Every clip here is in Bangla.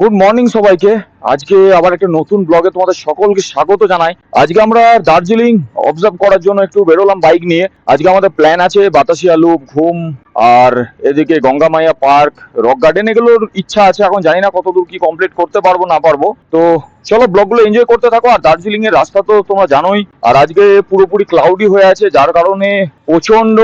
গুড মর্নিং সবাইকে। আজকে আবার একটা নতুন ব্লগে তোমাদের সকলকে স্বাগত জানাই। আজকে আমরা দার্জিলিং অবজার্ভ করার জন্য একটু বেরোলাম বাইক নিয়ে। আজকে আমাদের প্ল্যান আছে বাতাসিয়া লুপ ঘুম আর এদিকে গঙ্গামাইয়া পার্ক রক গার্ডেন এগুলোর ইচ্ছা আছে, এখন জানি না কতদূর কি কমপ্লিট করতে পারব, না পারব। তো চলো ব্লগগুলো এনজয় করতে থাকো, আর দার্জিলিং এর রাস্তা তো তোমরা জানোই। আর আজকে পুরোপুরি ক্লাউডি হয়ে আছে, যার কারণে প্রচণ্ড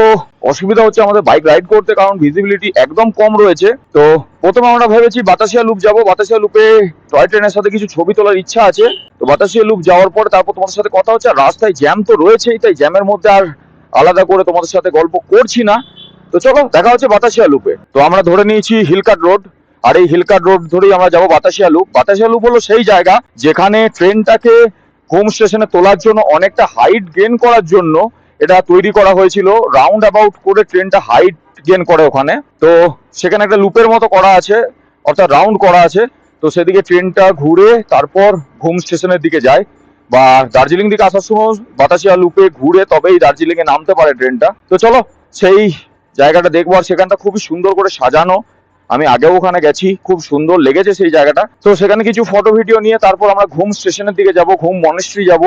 অসুবিধা হচ্ছে আমাদের বাইক রাইড করতে, কারণ ভিজিবিলিটি একদম কম রয়েছে। তো প্রথমে আমরা ভেবেছি বাতাসিয়া লুপ যাব। বাতাসিয়া লুপে টয় ট্রেনের সাথে কিছু ছবি তোলার ইচ্ছা আছে। তো বাতাসিয়া লুপ যাওয়ার পর তারপর তোমাদের সাথে কথা হচ্ছে, আর রাস্তায় জ্যাম তো রয়েছেই, তাই জ্যামের মধ্যে আর আলাদা করে তোমাদের সাথে গল্প করছি না। তো চলো, দেখা হচ্ছে বাতাসিয়া লুপে। তো আমরা ধরে নিয়েছি হিলকাট রোড, আর এই হিলকাট রোড ধরেই আমরা যাব বাতাসিয়া লুপ। বাতাসিয়া লুপ হলো সেই জায়গা যেখানে ট্রেনটাকে হোম স্টেশনে তোলার জন্য, অনেকটা হাইট গেন করার জন্য এটা তৈরি করা হয়েছিল। রাউন্ড অ্যাবাউট করে ট্রেনটা হাইট গেন করে ওখানে। তো সেখানে একটা লুপের মতো করা আছে, অর্থাৎ রাউন্ড করা আছে। তো সেদিকে ট্রেনটা ঘুরে তারপর ঘুম স্টেশনের দিকে যায়। বা দার্জিলিং দিকে আসার সময় বাতাসিয়া লুপে ঘুরে তবেই দার্জিলিং এ নামতে পারে ট্রেনটা। তো চলো, সেই জায়গাটা দেখব আর সেখানটা খুবই সুন্দর করে সাজানো। আমি আগেও ওখানে গেছি, খুব সুন্দর লেগেছে সেই জায়গাটা। তো সেখানে কিছু ফটো ভিডিও নিয়ে তারপর আমরা ঘুম স্টেশনের দিকে যাব, ঘুম মনেস্ট্রি যাব।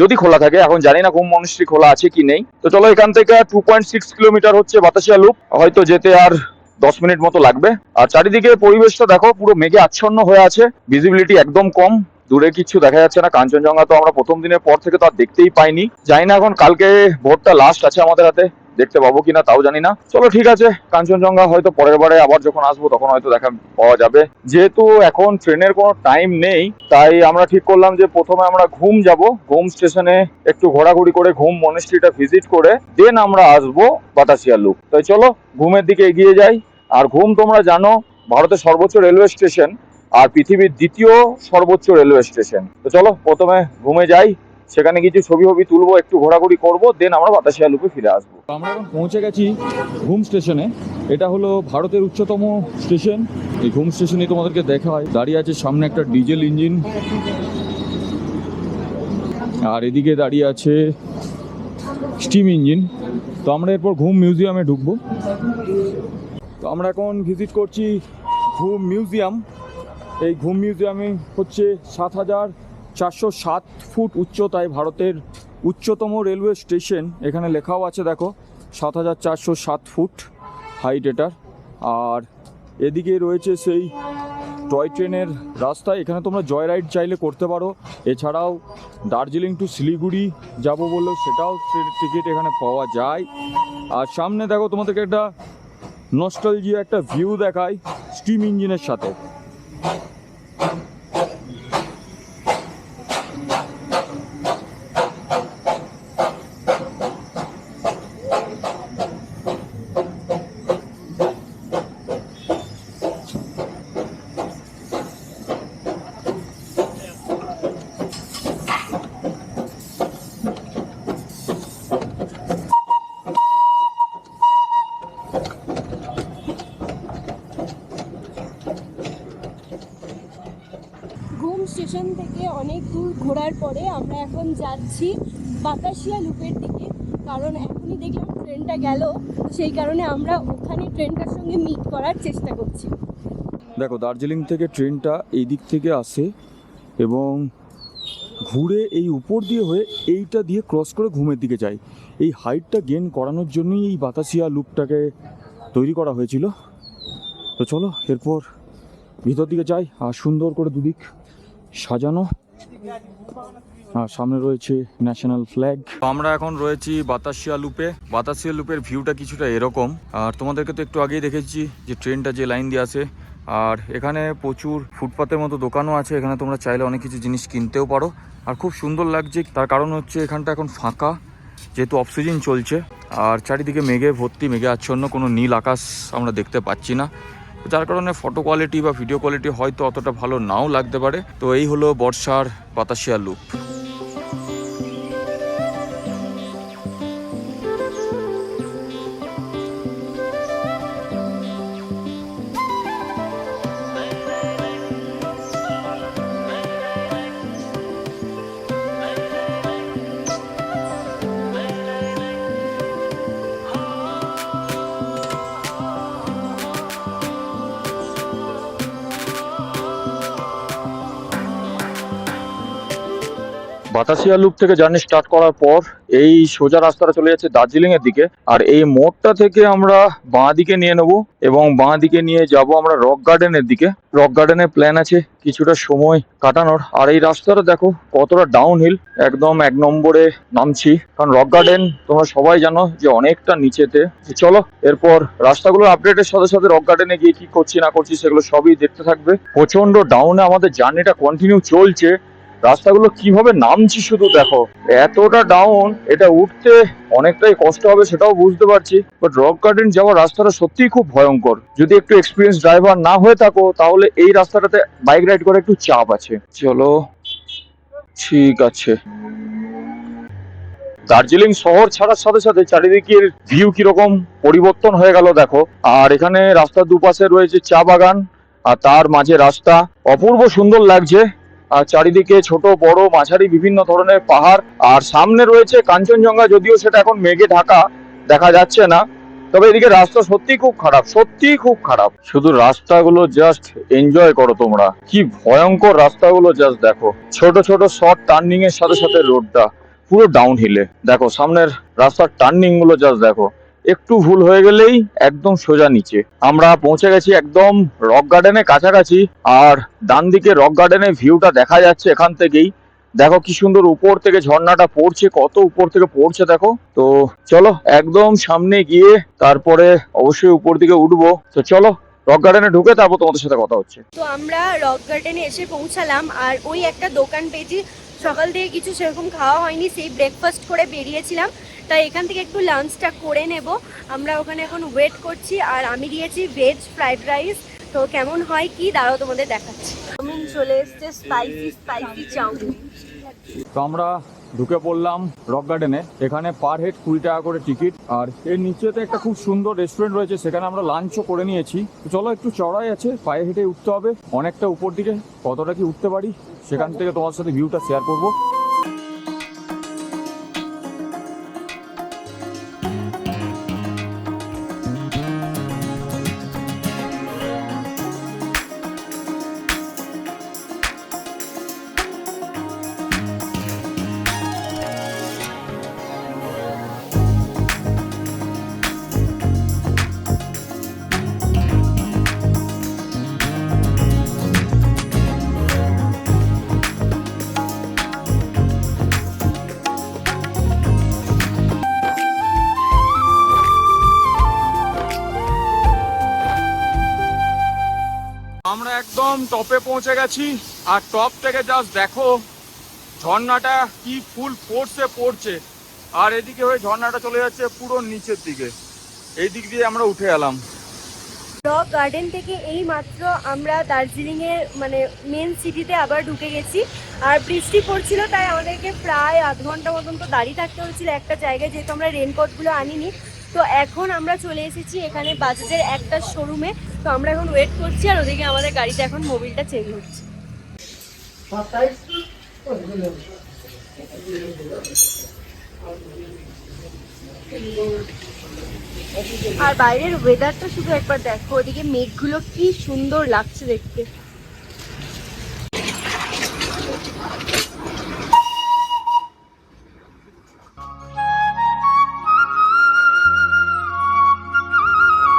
যদি খোলা থাকে, এখন জানি না ঘুম মনেস্ট্রি খোলা আছে কি নেই। তো চলো এখান থেকে টু পয়েন্ট সিক্স কিলোমিটার হচ্ছে বাতাসিয়া লুপ হয়তো যেতে আর দশ মিনিট মতো লাগবে। আর চারিদিকে পরিবেশটা দেখো, পুরো মেঘে আচ্ছন্ন হয়ে আছে। ভিজিবিলিটি একদম কম। দূরে কিছু দেখা যাচ্ছে না। কাঞ্চনজঙ্ঘা তো আমরা প্রথম দিনের পর থেকে তো আর দেখতেই পাইনি। জানি না এখন কালকে ভোটটা লাস্ট আছে আমাদের হাতে। দেখতে পাবো কিনা তাও জানি না। চলো ঠিক আছে, কাঞ্চনজঙ্ঘা হয়তো পরের বারে আবার যখন আসব তখন হয়তো দেখা পাওয়া যাবে। যেহেতু এখন ট্রেনের কোনো টাইম নেই, তাই আমরা ঠিক করলাম যে প্রথমে আমরা ঘুম যাব। ঘুম স্টেশনে একটু ঘোরাঘুরি করে ঘুম মনেস্ট্রিটা ভিজিট করে দেন আমরা আসব বাতাসিয়া লুক তাই চলো, ঘুমের দিকে এগিয়ে যাই। আর ঘুম তোমরা জানো, ভারতের সর্বোচ্চ রেলওয়ে স্টেশন আর পৃথিবীর দ্বিতীয় সর্বোচ্চ রেলওয়ে স্টেশন তো চলো, প্রথমে ঘুমে যাই। সেখানে কিছু ছবি ছবি তুলবো, একটু ঘোরাঘুরি করব দেন আমরা বাতাসিয়া লুপে ফিরে আসব। আমরা এখন পৌঁছে গেছি ঘুম স্টেশনে এটা হলো ভারতের উচ্চতম স্টেশন এই ঘুম স্টেশনে তোমাদেরকে দেখা হয়। দাঁড়িয়ে আছে সামনে একটা ডিজেল ইঞ্জিন আর এদিকে দাঁড়িয়ে আছে স্টিম ইঞ্জিন তো আমরা এরপর ঘুম মিউজিয়ামে ঢুকবো। তো আমরা এখন ভিজিট করছি ঘুম মিউজিয়াম এই ঘুম মিউজিয়ামে হচ্ছে সাত হাজার চারশো সাত ফুট উচ্চতায় ভারতের উচ্চতম রেলওয়ে স্টেশন। এখানে লেখাও আছে, দেখো, সাত হাজার চারশো সাত ফুট হাইট এটার। আর এদিকে রয়েছে সেই টয় ট্রেনের রাস্তা। এখানে তোমরা জয় রাইড চাইলে করতে পারো। এছাড়াও দার্জিলিং টু শিলিগুড়ি যাব বললেও সেটাও টিকিট এখানে পাওয়া যায়। আর সামনে দেখো, তোমাদেরকে একটা নস্টালজিয়া একটা ভিউ দেখায় স্টিম ইঞ্জিনের সাথে ঘুম স্টেশন থেকে অনেক দূর ঘোরার পরে আমরা এখন যাচ্ছি বাতাসিয়া লুপের দিকে। কারণ এখনই দেখলাম ট্রেনটা গেল, সেই কারণে আমরা ওখানে ট্রেনটার সঙ্গে মিট করার চেষ্টা করছি। দেখো, দার্জিলিং থেকে ট্রেনটা এই দিক থেকে আসে এবং ঘুরে এই উপর দিয়ে হয়ে এইটা দিয়ে ক্রস করে ঘুমের দিকে যায়। এই হাইটটা গেন করানোর জন্যই এই বাতাসিয়া লুপটাকে তৈরি করা হয়েছিল। তো চলো, এরপর ভিতর দিকে যাই আর সুন্দর করে দুদিক সাজানো। আর সামনে রয়েছে ন্যাশনাল ফ্ল্যাগ আমরা এখন রয়েছি বাতাসিয়া লুপে। বাতাসিয়া লুপের ভিউটা কিছুটা এরকম। আর তোমাদেরকে তো একটু আগেই দেখেছি যে ট্রেনটা যে লাইন দিয়ে আসে। আর এখানে প্রচুর ফুটপাতের মতো দোকানও আছে। এখানে তোমরা চাইলে অনেক কিছু জিনিস কিনতেও পারো। আর খুব সুন্দর লাগছে। তার কারণ হচ্ছে এখানটা এখন ফাঁকা, যেহেতু অফ সিজন চলছে। আর চারিদিকে মেঘে ভর্তি, মেঘে আচ্ছন্ন, কোনো নীল আকাশ আমরা দেখতে পাচ্ছি না। যার কারণে ফটো কোয়ালিটি বা ভিডিও কোয়ালিটি হয়তো অতটা ভালো নাও লাগতে পারে। তো এই হলো বর্ষার বাতাসিয়া লুপ বাতাসিয়া লুপ থেকে জার্নি স্টার্ট করার পর এই সোজা রাস্তাটা চলে যাচ্ছে দার্জিলিং এর দিকে। আর এই মোড়টা থেকে আমরা বাঁ দিকে নিয়ে নেব এবং বাঁ দিকে নিয়ে যাব আমরা রক গার্ডেনের দিকে। রক গার্ডেনের প্ল্যান আছে কিছুটা সময় কাটানোর। আর এই রাস্তাটা দেখো কতটা ডাউন হিল একদম এক নম্বরে নামছি। কারণ রক গার্ডেন তোমরা সবাই জানো যে অনেকটা নিচেতে। চলো, এরপর রাস্তাগুলোর আপডেটের সাথে সাথে রক গার্ডেনে গিয়ে কি করছি না করছি সেগুলো সবই দেখতে থাকবে। প্রচণ্ড ডাউনে আমাদের জার্নিটা কন্টিনিউ চলছে। রাস্তাগুলো কীভাবে নামছি শুধু দেখো। এতটা ডাউন এটা উঠতে অনেকটাই কষ্ট হবে সেটাও বুঝতে পারছি। বাট রক গার্ডেন যাওয়ার রাস্তাটা সত্যিই খুব ভয়ঙ্কর। যদি একটু এক্সপিরিয়েন্স ড্রাইভার না হয়ে থাকো, তাহলে এই রাস্তাটাতে বাইক রাইড করে একটু চাপ আছে। চলো, ঠিক আছে। দার্জিলিং শহর ছাড়ার সাথে সাথে চারিদিকের ভিউ কীরকম পরিবর্তন হয়ে গেল, দেখো। আর এখানে রাস্তার দুপাশে রয়েছে চা বাগান, আর তার মাঝে রাস্তা। অপূর্ব সুন্দর লাগছে। আর চারিদিকে ছোট, বড়, মাঝারি, বিভিন্ন ধরনের পাহাড়। আর সামনে রয়েছে কাঞ্চনজঙ্ঘা, যদিও সেটা এখন মেঘে ঢাকা দেখা যাচ্ছে না। তবে এদিকে রাস্তা সত্যি খুব খারাপ সত্যি খুব খারাপ। শুধু রাস্তাগুলো জাস্ট এনজয় করো তোমরা। কি ভয়ঙ্কর রাস্তাগুলো জাস্ট দেখো। ছোট ছোট শর্ট টার্নিং এর সাথে সাথে রোডটা পুরো ডাউন হিলে দেখো, সামনের রাস্তার টার্নিংগুলো জাস্ট দেখো। একটু ভুল হয়ে গেলেই একদম সোজা নিচে। আমরা পৌঁছে গেছি একদম রক গার্ডেনের কাছাকাছি, আর ডান দিকে রক গার্ডেনের ভিউটা দেখা যাচ্ছে এখান থেকেই। দেখো কি সুন্দর উপর থেকে ঝর্ণাটা পড়ছে, কত উপর থেকে পড়ছে দেখো। তো চলো একদম সামনে গিয়ে তারপরে অবশ্যই উপর দিকে উঠবো। তো চলো রক গার্ডেনে ঢুকে তারপর তোমাদের সাথে কথা হচ্ছে। তো আমরা রক গার্ডেনে এসে পৌঁছালাম, আর ওই একটা দোকান পেয়েছি সকাল থেকে কিছু সেরকম খাওয়া হয়নি সেই ব্রেকফাস্ট করে বেরিয়েছিলাম। তাই এখান থেকে একটু লাঞ্চটা করে নেব। আমরা ওখানে এখন ওয়েট করছি আর আমি দিয়েছি ভেজ ফ্রাইড রাইস তো কেমন হয় কি দাঁড়াও তোমাদের দেখাচ্ছি। চাউমিন চলে এসছে স্পাইসি স্পাইসি চাউমিন। তো আমরা ঢুকে পড়লাম রক গার্ডেনে। এখানে পার হেড কুড়ি টাকা করে টিকিট। আর এর নিচেতে একটা খুব সুন্দর রেস্টুরেন্ট রয়েছে, সেখানে আমরা লাঞ্চও করে নিয়েছি। চলো একটু চড়াই আছে, পায়ে হেঁটে উঠতে হবে। অনেকটা উপর দিকে, কতটা কি উঠতে পারি, সেখান থেকে তোমার সাথে ভিউটা শেয়ার করব। একদম টপে পৌঁছে গেছি। আর টপ থেকে জাস্ট দেখো, ঝর্ণাটা কি ফুল ফোর্সে পড়ছে। আর এদিকে হয়ে ঝর্ণাটা চলে যাচ্ছে পুরো নিচের দিকে। এই দিক দিয়ে আমরা উঠে এলাম। রক গার্ডেন থেকে এই মাত্র আমরা দার্জিলিংয়ের মানে মেন সিটিতে আবার ঢুকে গেছি। আর বৃষ্টি পড়ছিল, তাই আমাদেরকে প্রায় আধ ঘণ্টা মতন তো দাঁড়িয়ে থাকতে হয়েছিল একটা জায়গায়, যেহেতু আমরা রেনকোটগুলো আনিনি। তো এখন আমরা চলে এসেছি এখানে বাজাজের একটা শোরুমে তো আমরা এখন ওয়েট করছি আর ওদিকে আমাদের গাড়িতে এখন মোবিলটা চেঞ্জ হচ্ছে। আর বাইরের ওয়েদারটা শুধু একবার দেখো, ওদিকে মেঘগুলো কি সুন্দর লাগছে দেখতে।